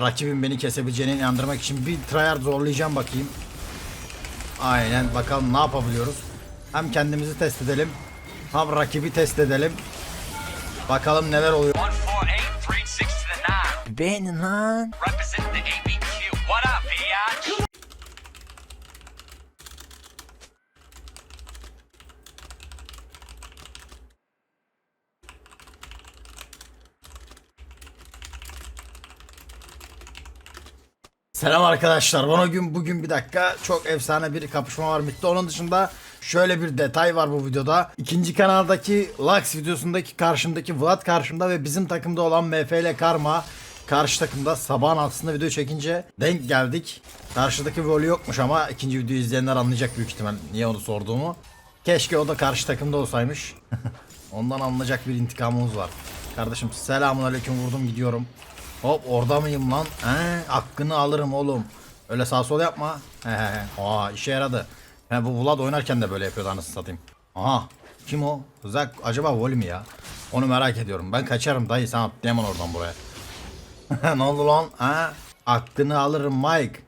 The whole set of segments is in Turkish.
Rakibin beni kesebileceğine inandırmak için bir tryhard zorlayacağım bakayım. Aynen bakalım ne yapabiliyoruz. Hem kendimizi test edelim. Hem rakibi test edelim. Bakalım neler oluyor. 148, 360 to the 9. Beğenin lan. Selam arkadaşlar. Bana gün bugün bir dakika çok efsane bir kapışma var bitti. Onun dışında şöyle bir detay var bu videoda. İkinci kanaldaki Lux videosundaki karşımdaki Vlad karşımda ve bizim takımda olan MF ile Karma karşı takımda sabahın altısında video çekince denk geldik. Karşıdaki volü yokmuş ama ikinci videoyu izleyenler anlayacak büyük ihtimal niye onu sorduğumu. Keşke o da karşı takımda olsaymış. Ondan alınacak bir intikamımız var. Kardeşim selamun aleyküm vurdum gidiyorum. Hop orada mıyım lan? He, hakkını alırım oğlum. Öyle sağ sol yapma. He he he. Aa işe yaradı. He, bu Vlad oynarken de böyle yapıyordu anasını satayım. Aha. Kim o? Zak acaba Voli mi ya? Onu merak ediyorum. Ben kaçarım dayı sen atlayamam oradan buraya. ne oldu lan? Ha? Hakkını alırım Mike.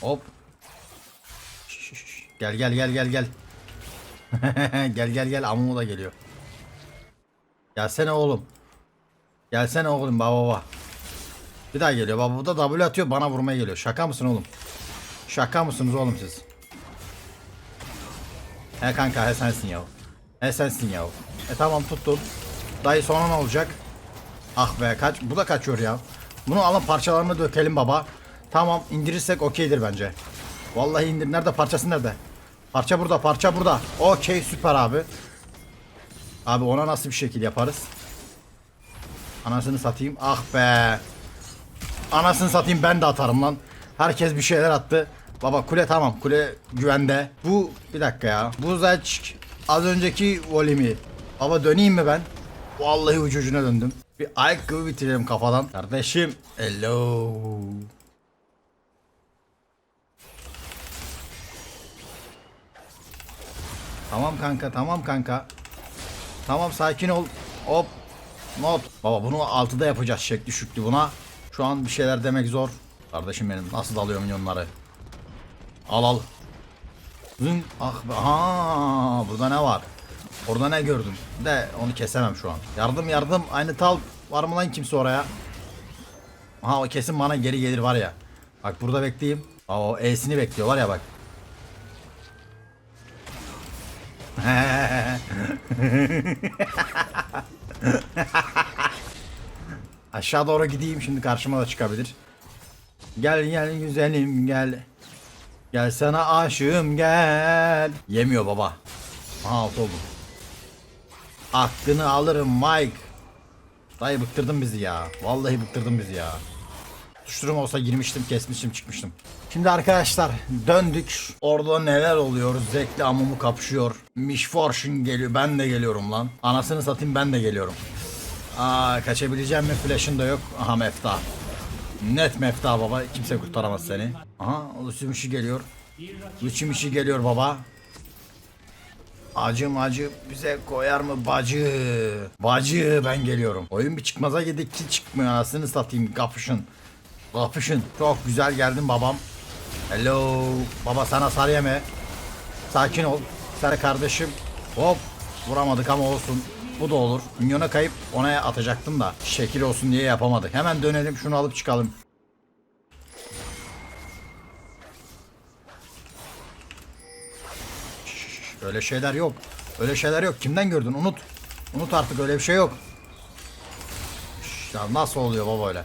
Hop. Şş. Gel gel gel gel gel. gel gel gel Amumu da geliyor. Gelsene oğlum. Gelsene oğlum baba baba. Bir daha geliyor baba bu da W atıyor bana vurmaya geliyor. Şaka mısın oğlum? Şaka mısınız oğlum siz? He kanka he sensin ya. He sensin ya. E tamam tuttum. Dayı sonra ne olacak? Ah be kaç bu da kaçıyor ya. Bunu alın parçalarını dökelim baba. Tamam indirirsek okeydir bence. Vallahi indir. Nerede parçası nerede? Parça burada parça burada. Okey süper abi. Abi ona nasıl bir şekil yaparız? Anasını satayım. Ah be. Anasını satayım ben de atarım lan. Herkes bir şeyler attı. Baba kule tamam kule güvende. Bu bir dakika ya. Bu zaç az önceki volimi. Baba döneyim mi ben? Vallahi ucu ucuna döndüm. Bir ayakkabı bitirelim kafadan. Kardeşim. Hello. Tamam kanka tamam kanka. Tamam sakin ol. Hop. Not. Baba bunu 6'da yapacağız şekli şüklü buna. Şu an bir şeyler demek zor. Kardeşim benim nasıl dalıyor milyonları. Al al. Zın. Ah be. Ha, burada ne var? Orada ne gördüm? De onu kesemem şu an. Yardım yardım. Aynı tal var mı lan kimse oraya? Aha o kesin bana geri gelir var ya. Bak burada bekleyeyim. Aa, o E'sini bekliyor var ya bak. Aşağı doğru gideyim şimdi karşıma da çıkabilir. Gel gel güzelim gel. Gel sana aşığım gel. Yemiyor baba. Aha alt oldum. Hakkını alırım Mike. Dayı bıktırdın bizi ya. Vallahi bıktırdın bizi ya. Tuşturum olsa girmiştim kesmiştim çıkmıştım. Şimdi arkadaşlar döndük. Orada neler oluyor? Zekli amumu kapışıyor. Mishfortune geliyor. Ben de geliyorum lan. Anasını satayım ben de geliyorum. Aa kaçabileceğim mi? Flash'ın da yok. Aha mefta. Net mefta baba. Kimse kurtaramaz seni. Aha Lucimişi geliyor. Lucimişi geliyor baba. Acım acı bize koyar mı bacı? Bacı ben geliyorum. Oyun bir çıkmaza gidik ki çıkmıyor anasını satayım kapışın. Kapışın. Çok güzel geldin babam. Hello. Baba sana sar yeme. Sakin ol. Sarı kardeşim. Hop. Vuramadık ama olsun. Bu da olur. Minyona kayıp ona atacaktım da. Şekil olsun diye yapamadık. Hemen dönelim şunu alıp çıkalım. Öyle şeyler yok. Öyle şeyler yok. Kimden gördün? Unut. Unut artık öyle bir şey yok. Ya nasıl oluyor baba öyle?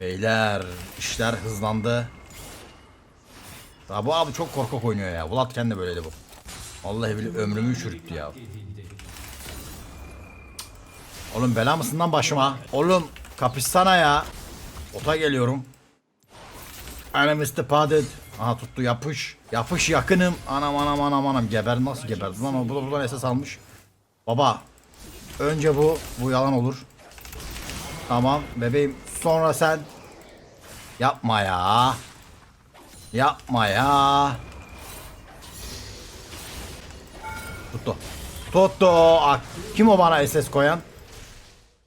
Beyler işler hızlandı. Ya bu abi çok korkak oynuyor ya. Vlad kendi böyleydi bu. Vallahi bile ömrümü çürüttü ya. Oğlum bela mısın lan başıma? Oğlum kapışsana ya. Ota geliyorum. Anam istifadet. Aha tuttu yapış. Yapış yakınım. Anam anam anam anam. Geber nasıl geberdi lan o bu da buradan esas almış. Baba. Önce bu. Bu yalan olur. Tamam bebeğim. Sonra sen. Yapma ya. Yapma ya. Tuttu. Tuttu. Kim o bana SS koyan?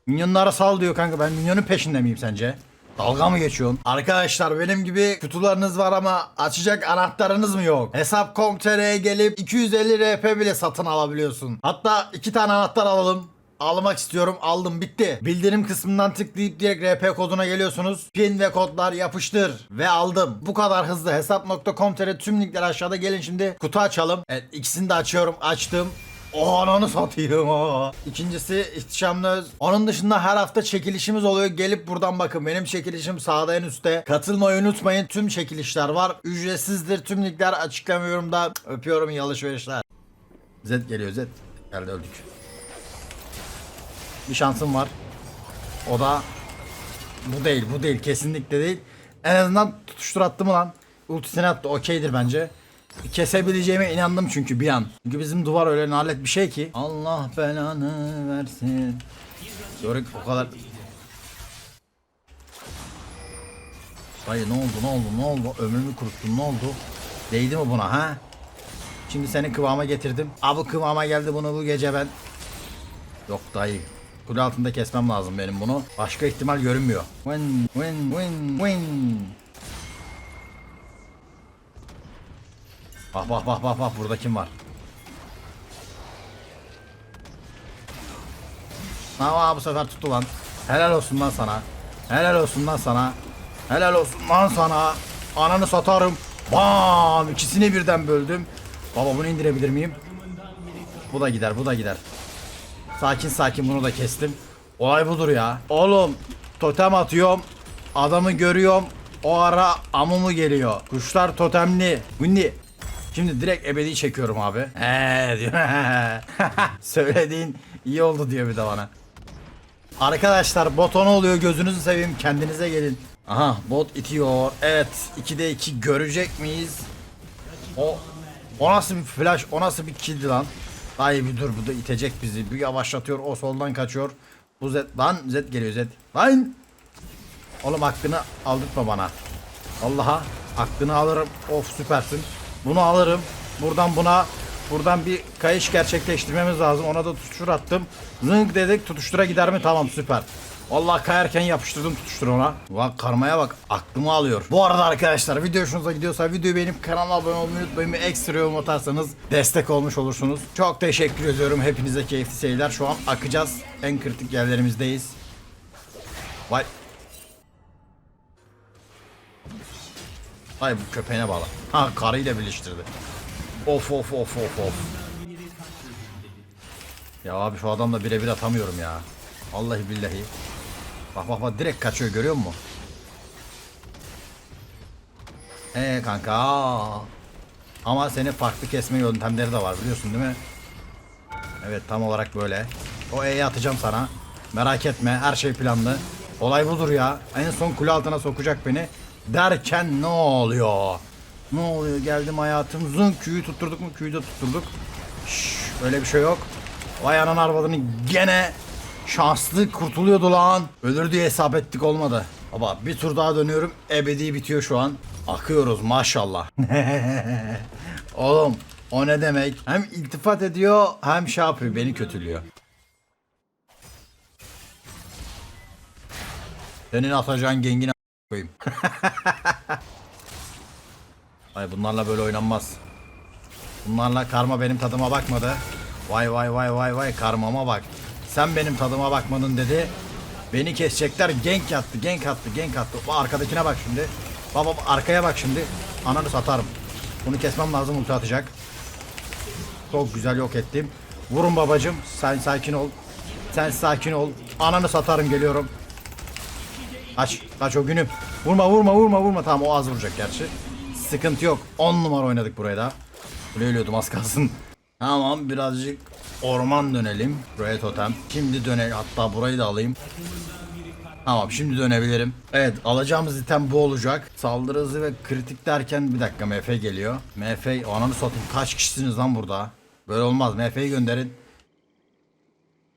Minyonlara sal diyor kanka. Ben minyonun peşinde miyim sence? Dalga mı geçiyorsun? Arkadaşlar benim gibi kutularınız var ama açacak anahtarınız mı yok? Hesap.com.tr'ye gelip 250 RP bile satın alabiliyorsun. Hatta iki tane anahtar alalım. Almak istiyorum. Aldım bitti. Bildirim kısmından tıklayıp direkt RP koduna geliyorsunuz. Pin ve kodlar yapıştır. Ve aldım. Bu kadar hızlı. Hesap.com.tr tüm linkler aşağıda. Gelin şimdi kutu açalım. Evet ikisini de açıyorum. Açtım. O ananı satayım o. İkincisi ihtişamlı öz. Onun dışında her hafta çekilişimiz oluyor. Gelip buradan bakın. Benim çekilişim sağda en üstte. Katılmayı unutmayın. Tüm çekilişler var. Ücretsizdir. Tüm linkler açıklamıyorum da. Öpüyorum iyi alışverişler. Zed geliyor Zed. Geldi öldük. Bir şansım var. O da bu değil bu değil kesinlikle değil. En azından tutuştur attı mı lan? Ultisini attı okeydir bence. Kesebileceğime inandım çünkü bir an. Çünkü bizim duvar öyle nalet bir şey ki. Allah belanı versin. Yörük o kadar... Dayı ne oldu ne oldu ne oldu? Ömrümü kuruttun ne oldu? Değdi mi buna ha? Şimdi seni kıvama getirdim. Abi kıvama geldi bunu bu gece ben. Yok dayı. Kule altında kesmem lazım benim bunu. Başka ihtimal görünmüyor. Win win win win. Bak bak bak bak bak burada kim var? Ama bu sefer tuttu lan. Helal olsun lan sana. Helal olsun lan sana. Helal olsun lan sana. Ananı satarım. Bam! İkisini birden böldüm. Baba bunu indirebilir miyim? Bu da gider, bu da gider. Sakin sakin bunu da kestim. Olay budur ya. Oğlum totem atıyorum. Adamı görüyorum. O ara amumu geliyor. Kuşlar totemli. Günni. Şimdi direkt ebedi çekiyorum abi. He diyor. Söylediğin iyi oldu diyor bir de bana. Arkadaşlar bot ne oluyor gözünüzü seveyim kendinize gelin. Aha bot itiyor. Evet 2'de 2 görecek miyiz? O o nasıl bir flash? O nasıl bir killdi lan? Ay bir dur bu da itecek bizi. Bir yavaşlatıyor. O soldan kaçıyor. Bu Z lan Z geliyor Z. Lan! Oğlum hakkını aldırtma bana. Allah'a aklını alırım. Of süpersin. Bunu alırım. Buradan buna buradan bir kayış gerçekleştirmemiz lazım. Ona da tutuştur attım. Zınk dedik tutuştura gider mi? Tamam süper. Vallahi kayarken yapıştırdım tutuştur ona. Bak karmaya bak aklımı alıyor. Bu arada arkadaşlar video hoşunuza gidiyorsa videoyu beğenip kanala abone olmayı unutmayın. Bir ekstra yorum atarsanız destek olmuş olursunuz. Çok teşekkür ediyorum. Hepinize keyifli seyirler. Şu an akacağız. En kritik yerlerimizdeyiz. Vay. Ay bu köpeğine bağla. Ha karıyla birleştirdi. Of of of of of. Ya abi şu adamla birebir atamıyorum ya. Vallahi billahi. Bak bak bak direkt kaçıyor görüyor musun? Ee kanka. Ama senin farklı kesme yöntemleri de var biliyorsun değil mi? Evet tam olarak böyle. O E'yi atacağım sana. Merak etme her şey planlı. Olay budur ya. En son kule altına sokacak beni. Derken ne oluyor? Ne oluyor? Geldim hayatım. Zın küyü tutturduk mu? Küyü de tutturduk. Şşş, öyle bir şey yok. Vay anan arvadını gene şanslı kurtuluyordu lan. Ölür diye hesap ettik olmadı. Baba bir tur daha dönüyorum. Ebedi bitiyor şu an. Akıyoruz maşallah. Oğlum o ne demek? Hem iltifat ediyor hem şey yapıyor beni kötülüyor. Senin atacağın gengine koyayım. Ay bunlarla böyle oynanmaz. Bunlarla karma benim tadıma bakmadı. Vay vay vay vay vay karmama bak. Sen benim tadıma bakmadın dedi. Beni kesecekler. Genk attı, genk attı, genk attı. Bak arkadakine bak şimdi. Baba arkaya bak şimdi. Ananı satarım. Bunu kesmem lazım ulti atacak. Çok güzel yok ettim. Vurun babacım. Sen sakin ol. Sen sakin ol. Ananı satarım geliyorum. Kaç. Kaç o günüm. Vurma vurma vurma vurma. Tamam o az vuracak gerçi. Sıkıntı yok. 10 numara oynadık buraya da. Buraya ölüyordum az kalsın. Tamam birazcık Orman dönelim. Buraya totem. Şimdi döne hatta burayı da alayım. Tamam şimdi dönebilirim. Evet alacağımız item bu olacak. Saldırı hızı ve kritik derken bir dakika MF geliyor. MF ananı satayım kaç kişisiniz lan burada? Böyle olmaz MF'yi gönderin.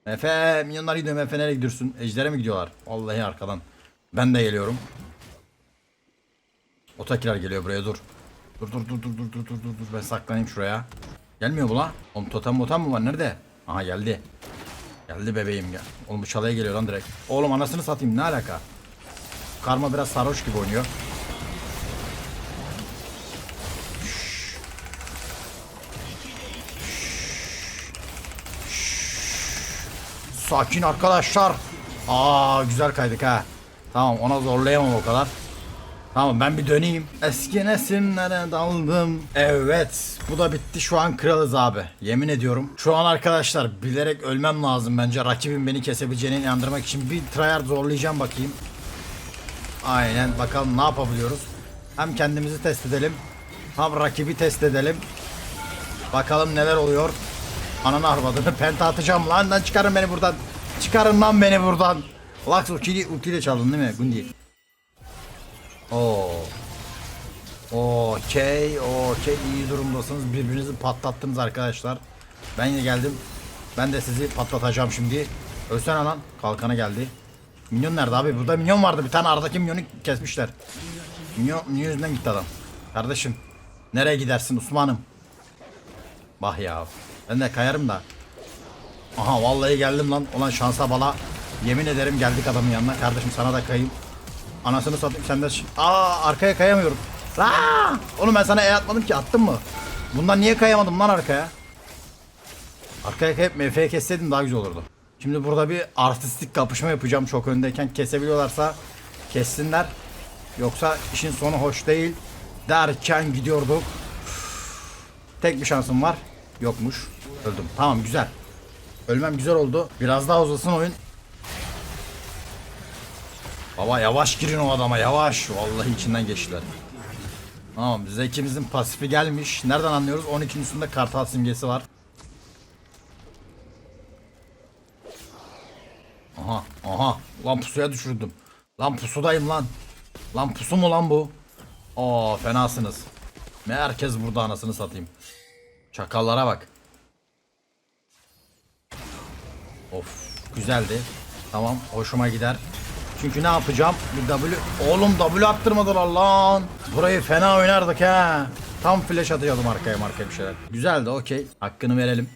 MF milyonlar gidiyor MF nereye gidiyorsun? Ejder'e mi gidiyorlar? Vallahi arkadan. Ben de geliyorum. Otakiler geliyor buraya dur. Dur dur dur dur dur dur dur dur ben saklanayım şuraya. Gelmiyor bu lan. Oğlum totem motem mi var nerede? Aha geldi. Geldi bebeğim ya. Oğlum bu çalaya geliyor lan direkt. Oğlum anasını satayım ne alaka? Karma biraz sarhoş gibi oynuyor. Sakin arkadaşlar. Aa güzel kaydık ha. Tamam ona zorlayamam o kadar. Tamam ben bir döneyim. Eski nesimlere daldım. Evet bu da bitti şu an kralız abi. Yemin ediyorum. Şu an arkadaşlar bilerek ölmem lazım bence. Rakibin beni kesebileceğine inandırmak için bir tryhard zorlayacağım bakayım. Aynen bakalım ne yapabiliyoruz. Hem kendimizi test edelim. Hem rakibi test edelim. Bakalım neler oluyor. Ananı arvadını penta atacağım lan. Lan çıkarın beni buradan. Çıkarın lan beni buradan. Lux ultiyle, ultiyle çaldın değil mi Gundi? Oo. Okey, okey iyi durumdasınız. Birbirinizi patlattınız arkadaşlar. Ben yine geldim. Ben de sizi patlatacağım şimdi. Ölsene lan. Kalkanı geldi. Minyon nerede abi? Burada minyon vardı. Bir tane aradaki minyonu kesmişler. Minyon, minyon yüzünden gitti adam. Kardeşim. Nereye gidersin Osman'ım? Bah ya. Ben de kayarım da. Aha vallahi geldim lan. Ulan şansa bala. Yemin ederim geldik adamın yanına. Kardeşim sana da kayayım. Anasını satayım sen de. Aa arkaya kayamıyorum. Aa! Oğlum ben sana e atmadım ki attın mı? Bundan niye kayamadım lan arkaya? Arkaya kayıp MF'ye kesseydim daha güzel olurdu. Şimdi burada bir artistik kapışma yapacağım çok öndeyken. Kesebiliyorlarsa kessinler. Yoksa işin sonu hoş değil. Derken gidiyorduk. Tek bir şansım var. Yokmuş. Öldüm. Tamam güzel. Ölmem güzel oldu. Biraz daha uzasın oyun. Baba yavaş girin o adama yavaş. Vallahi içinden geçtiler. Tamam Zeki'mizin pasifi gelmiş. Nereden anlıyoruz? 12'nin üstünde kartal simgesi var. Aha aha. Lan pusuya düşürdüm. Lan pusudayım lan. Lan pusu mu lan bu? Aa fenasınız. Ne herkes burada anasını satayım. Çakallara bak. Of güzeldi. Tamam hoşuma gider. Çünkü ne yapacağım? Bir W... Oğlum W attırmadılar lan. Burayı fena oynardık ha. Tam flash atıyordum arkaya markaya bir şeyler. Güzeldi okey. Hakkını verelim.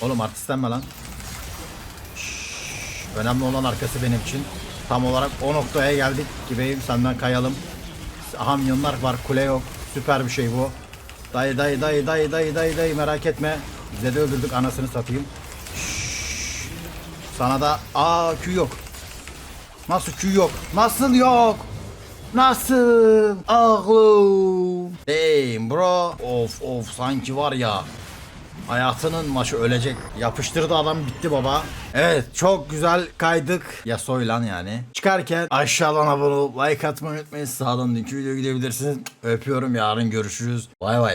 Oğlum artistlenme lan. Şşş, Önemli olan arkası benim için. Tam olarak o noktaya geldik. Gibeyim senden kayalım. Aha milyonlar var kule yok. Süper bir şey bu. Dayı dayı dayı dayı dayı dayı dayı merak etme. Bize de öldürdük anasını satayım. Şşş. Sana da aa Q yok. Nasıl Q yok? Nasıl yok? Nasıl? Ağlım. Hey bro. Of of sanki var ya. Hayatının maçı ölecek. Yapıştırdı adam bitti baba. Evet çok güzel kaydık. Ya soylan yani. Çıkarken aşağıdan abone olup like atmayı unutmayın. Sağdan dünkü videoya gidebilirsiniz. Öpüyorum yarın görüşürüz. Bay bay.